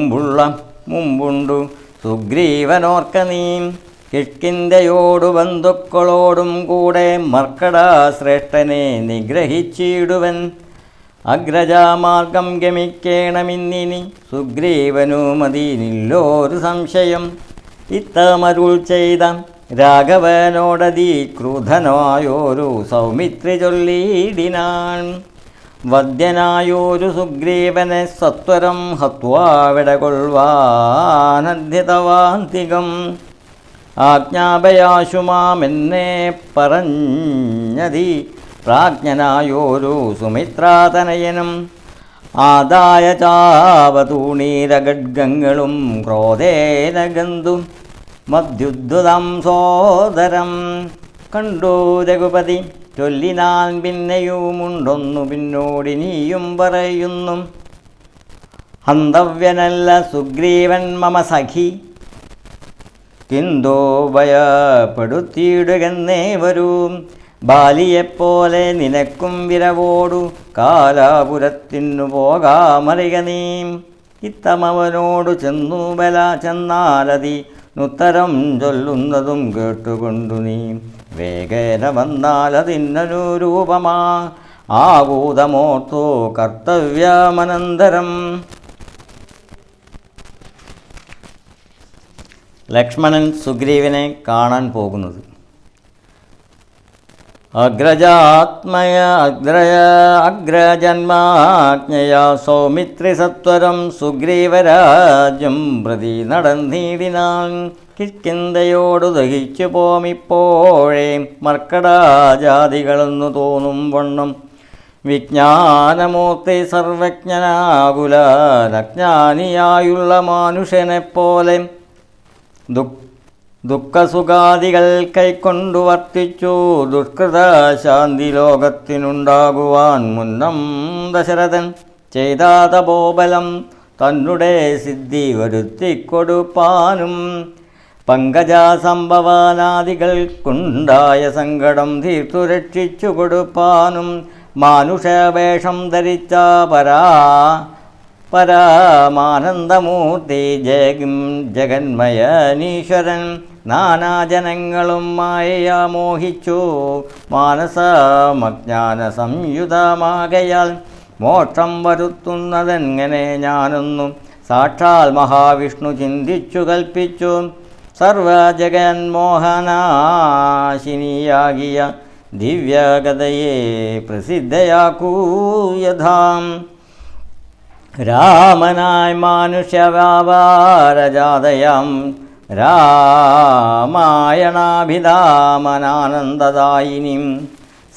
മുമ്പുള്ള മുമ്പുണ്ടു. സുഗ്രീവനോർക്ക നീ. കിഷ്കിന്തയോടു ബന്ധുക്കളോടും കൂടെ മർക്കടാ ശ്രേഷ്ഠനെ നിഗ്രഹിച്ചിടുവൻ. അഗ്രജാമാർഗം ഗമിക്കേണമിന്നിനി. സുഗ്രീവനു മതിയില്ലൊരു സംശയം. ഇത്തമരുൾ ചെയ്ത രാഘവനോടതി ക്രൂധനായോരു സൗമിത്രി ചൊല്ലിയിടിനാൻ. വദ്യനായോരു സുഗ്രീവനെ സത്വരം ഹത്വാവിടകൊള്ളുവാനധ്യതവാന്തികം ആജ്ഞാപയാശുമാമെന്നെ പറഞ്ഞതി പ്രാജ്ഞനായോരു സുമിത്രാതനയനും. ആദായ ചാവതൂണീരഗഡ്ഗങ്ങളും ക്രോധേന ഗന്ധു മധ്യുദ്ധുതം സോദരം കണ്ടു രഘുപതി. ചൊല്ലിനാൻ പിന്നെയുമുണ്ടൊന്നു പിന്നോടിനിയും പറയുന്നു. ഹന്തവ്യനല്ല സുഗ്രീവൻ മമ സഖി. കിന്തോ ഭയപ്പെടുത്തിയിടുകന്നേ വരൂ. ബാലിയെപ്പോലെ നിനക്കും വിരവോടു കാലാപുരത്തിനു പോകാമറിക നീ. ഇത്തമവനോടു ചെന്നു ബല ചെന്നാലതി. ഉത്തരം ചൊല്ലുന്നതും കേട്ടുകൊണ്ടു നീ. വേഗേന വന്നാലതിനനുരൂപമാ ആഭൂതമോർത്തോ കർത്തവ്യമനന്തരം. ലക്ഷ്മണൻ സുഗ്രീവനെ കാണാൻ പോകുന്നത്. അഗ്രജാത്മയ അഗ്രയ അഗ്രജന്മാജ്ഞയാ സൗമിത്രി സത്വരം സുഗ്രീവരാജ്യം പ്രതി നടന്നീടിനാൻ കിഷ്കിന്തയോടു ദഹിച്ചു പോമിപ്പോഴേ മർക്കടാജാതികളെന്നു തോന്നും വണ്ണം. വിജ്ഞാനമൂർത്തി സർവജ്ഞനാകുലാലജ്ഞാനിയായുള്ള മാനുഷനെപ്പോലെ ദുഃഖ ദുഃഖസുഖാദികൾ കൈക്കൊണ്ടു വർത്തിച്ചു ദുഷ്കൃത ശാന്തി ലോകത്തിനുണ്ടാകുവാൻ മുന്നം ദശരഥൻ ചെയ്താതപോബലം തന്നുടെ സിദ്ധി വരുത്തിക്കൊടുപ്പാനും. പങ്കജാസംഭവാനാദികൾക്കുണ്ടായ സങ്കടം തീർത്തു രക്ഷിച്ചു കൊടുപ്പാനും മാനുഷവേഷം ധരിച്ച പരാ പരമാനന്ദമൂർത്തി ജഗം ജഗന്മയനീശ്വരൻ നാനാജനങ്ങളും മായയാ മോഹിച്ചു. മാനസമജ്ഞാന സംയുതമാകയാൽ മോക്ഷം വരുത്തുന്നതെങ്ങനെ ഞാനൊന്നും സാക്ഷാൽ മഹാവിഷ്ണു ചിന്തിച്ചു കൽപ്പിച്ചു. സർവജഗന്മോഹനാശിനിയാകിയ ദിവ്യഗതയെ പ്രസിദ്ധയാക്കൂ യഥാം. രാമനായി മാനുഷ്യവ്യാപാരജാതയം. രാമായണാഭിധാമനാനന്ദദായിനിം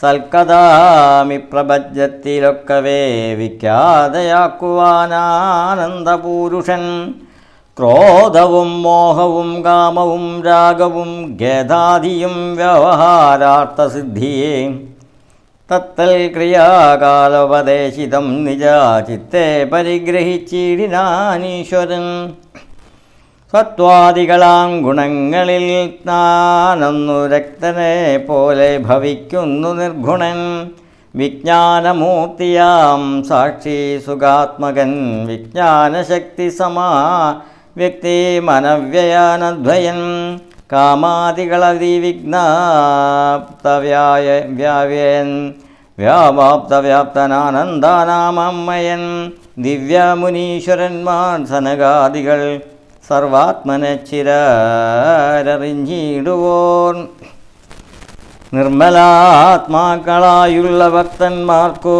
സൽക്കഥാമി പ്രപഞ്ചത്തിലൊക്കവേ വിഖ്യാതയാക്കുവാനാനന്ദപൂരുഷൻ. ക്രോധവും മോഹവും കാമവും രാഗവും ഗേധാദിയും വ്യവഹാരാർത്ഥസിദ്ധിയെ. തത്തൽ ക്രിയാകാലോപദേശിതം നിജാചിത്തെ പരിഗ്രഹിച്ചിടിനാനീശ്വരൻ സത്വാദികളാം ഗുണങ്ങളിൽ താനൊന്നു രക്തനെ പോലെ ഭവിക്കുന്നു നിർഗുണൻ. വിജ്ഞാനമൂർത്തിയാം സാക്ഷി സുഖാത്മകൻ. വിജ്ഞാനശക്തി സമാ വ്യക്തി മനവ്യയാനദ്വയൻ. കാമാദികളതിവിഘ്നാപ്തവ്യായ വ്യാവ്യൻ. വ്യാപാപ്തവ്യാപ്തനാനന്ദാനാമമ്മയൻ ദിവ്യമുനീശ്വരന്മാർ സനകാദികൾ സർവാത്മനച്ചിരറിഞ്ഞിടുവോർ നിർമ്മലാത്മാക്കളായുള്ള ഭക്തന്മാർക്കോ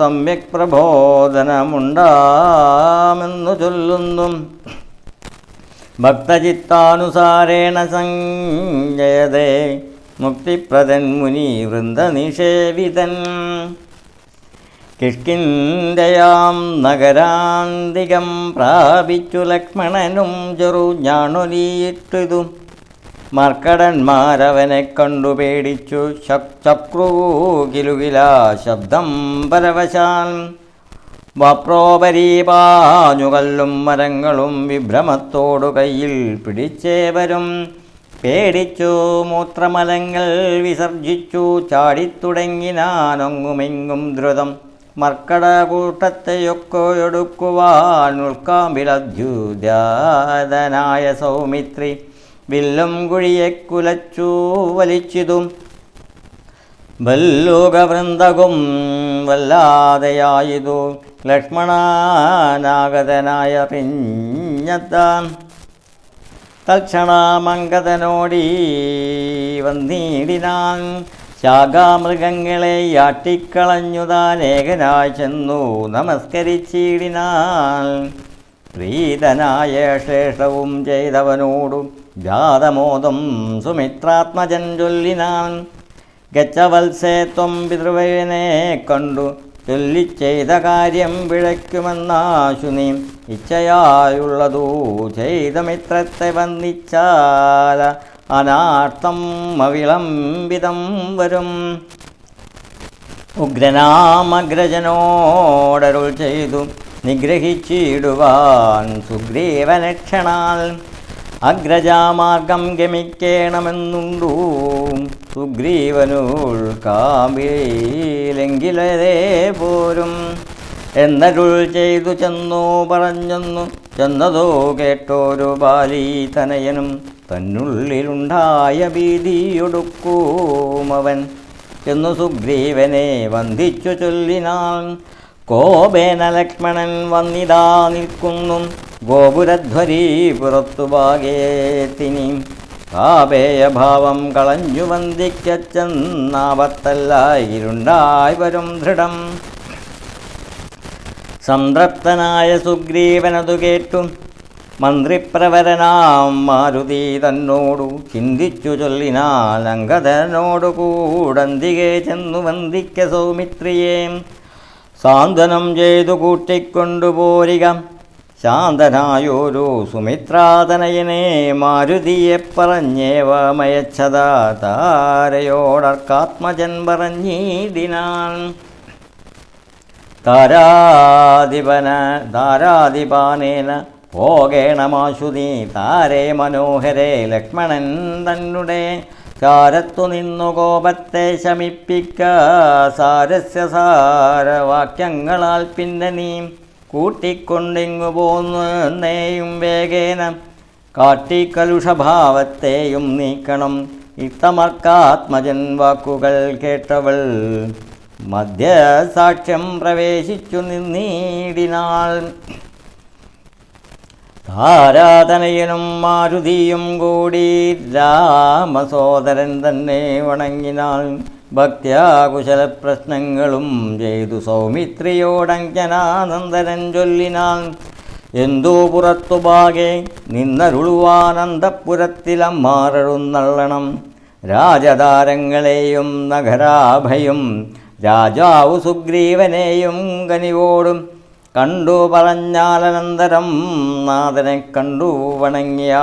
സമ്യക് പ്രബോധനമുണ്ടാമെന്നു ചൊല്ലുന്നു. ഭക്തചിത്താനുസാരേണ സഞ്ജയതേ മുക്തിപ്രദൻ മുനി വൃന്ദനിഷേവിതൻ കിഷ്കിന്ദയാം നഗരാന്തികം പ്രാപിച്ചു ലക്ഷ്മണനും ചെറു ഞാണൊലിയിട്ടിതു മർക്കടന്മാരവനെ കണ്ടു പേടിച്ചു. ചക്രൂകിലുകില ശബ്ദം പരവശാൽ. വപ്രോപരീപാഞ്ഞുകല്ലും മരങ്ങളും വിഭ്രമത്തോടു കയ്യിൽ പിടിച്ചേവരും പേടിച്ചു മൂത്രമലങ്ങൾ വിസർജിച്ചു. ചാടിത്തുടങ്ങിനാനൊങ്ങുമെങ്ങും ദ്രുതം. മർക്കടകൂട്ടത്തെയൊക്കെ എടുക്കുവാൻ ഉൾക്കാമ്പിലദ്യുതാതനായ സൗമിത്രി വില്ലും കുഴിയെ കുലച്ചു വലിച്ചിതും ബല്ലൂകവൃന്ദകും വല്ലാതെയായതു. ലക്ഷ്മണാനാഗതനായ പിഞ്ഞത്താൻ തൽക്ഷണമംഗതനോടീ വന്നീടിനാൻ. ശാഖാമൃഗങ്ങളെ ആട്ടിക്കളഞ്ഞുതാൻ ഏകനായി ചെന്നു. നമസ്കരിച്ചിടിനാൽ പ്രീതനായ ശേഷവും ചെയ്തവനോടും ജാതമോദം സുമിത്രാത്മജൻ ചൊല്ലിനാൻ ഗച്ചവത്സേ ത്വം പിതൃവനെ കണ്ടു. ചൊല്ലിച്ചെയ്ത കാര്യം പിഴയ്ക്കുമെന്നാശു നീ ഇച്ഛയായുള്ളതു. ചെയ്ത മിത്രത്തെ വന്ദിച്ചാല. അനാർത്ഥം അവിളംബിതം വരും. ഉഗ്രനാമഗ്രജനോടരുൾ ചെയ്തു നിഗ്രഹിച്ചിടുവാൻ സുഗ്രീവനക്ഷണാൽ അഗ്രജാമാർഗം ഗമിക്കേണമെന്നുണ്ടു? സുഗ്രീവനുൾ കാമ്പിലെങ്കിലേ പോരും. എന്നരുൾ ചെയ്തു ചെന്നു പറഞ്ഞെന്നു ചെന്നതോ കേട്ടോരു ബാലി തനയനും തന്നുള്ളിലുണ്ടായ ഭീതിയൊടുക്കൂമവൻ എന്നു സുഗ്രീവനെ വന്ദിച്ചു ചൊല്ലിനാൻ കോപേന ലക്ഷ്മണൻ വന്നിതാ നിൽക്കുന്നു. ഗോപുരധ്വരി പുറത്തു ഭാഗേത്തിനി കാപേയഭാവം കളഞ്ഞു വന്ദിക്കച്ചെന്നാപത്തല്ലായിരുണ്ടായി വരും ദൃഢം. സംതൃപ്തനായ സുഗ്രീവനതു കേട്ടു മന്ത്രിപ്രവരനാം മാരുതി തന്നോടു ചിന്തിച്ചു ചൊല്ലിനാൽ അങ്കദനോടു ചെന്നു വന്ദിക്ക സൗമിത്രിയെ. സാന്ത്വനം ചെയ്തു കൂട്ടിക്കൊണ്ടുപോരിക ശാന്തനായോരു സുമിത്രാതനയനെ മാരുതിയെ പറഞ്ഞേവമയച്ചത താരയോടർക്കാത്മജൻ പറഞ്ഞിടിനാൻ താരാധിപന താരാധിപാനേന പോകേണമാശുതി താരേ മനോഹരേ ലക്ഷ്മണൻ തന്നുടെ ചാരത്തു നിന്നു കോപത്തെ ശമിപ്പിക്ക സാരസ്യ സാരവാക്യങ്ങളാൽ പിന്നെ നീ കൂട്ടിക്കൊണ്ടിങ്ങു പോന്നേയും വേഗേന കാട്ടിക്കലുഷഭാവത്തെയും നീക്കണം. ഇത്തമർക്കാത്മജൻ വാക്കുകൾ കേട്ടവൾ മധ്യസാക്ഷ്യം പ്രവേശിച്ചു നിന്നീടിനാൾ താരാതനയനും മാരുതിയും കൂടി രാമസോദരൻ തന്നെ വണങ്ങിനാൾ. ഭക്ത്യാകുശല പ്രശ്നങ്ങളും ചെയ്തു സൗമിത്രിയോടഞ്ജനാനന്ദരൻ ചൊല്ലിനാൾ. എന്തോ പുറത്തു ഭാഗെ നിന്നരുളുവാനന്തപുരത്തിലമ്മാറഴുന്നള്ളണം. രാജതാരങ്ങളെയും നഗരാഭയും രാജാവു സുഗ്രീവനെയും കനിവോടും കണ്ടു പറഞ്ഞാലനന്തരം നാഥനെ കണ്ടു വണങ്ങിയ